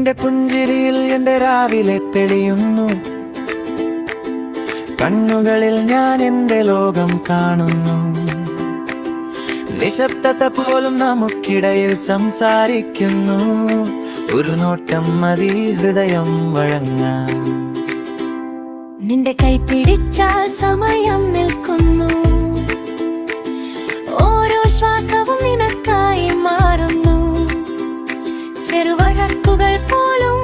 നിന്റെ പുഞ്ചിരിയിൽ എന്റെ രാവിലെ തെളിയുന്നു. കണ്ണുകളിൽ ഞാൻ എന്റെ ലോകം കാണുന്നു. നിശബ്ദത പോലും നമുക്കിടയിൽ സംസാരിക്കുന്നു. ഒരു നോട്ടം മതി ഹൃദയം വഴങ്ങാൻ. നിന്റെ കൈ പിടിച്ചാൽ സമയം പോലും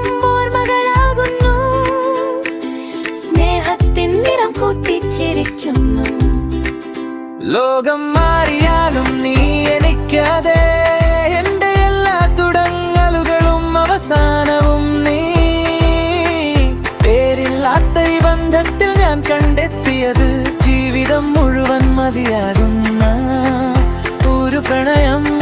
സ്നേഹത്തിൻ ലോകം മാറിയാലും നീ എനിക്കതേ എന്റെ എല്ലാ തുടങ്ങലുകളും അവസാനവും നീ. പേരില്ലാത്ത ഈ ബന്ധത്തിൽ ഞാൻ കണ്ടെത്തിയത് ജീവിതം മുഴുവൻ മതിയാകുന്ന ഒരു പ്രണയം.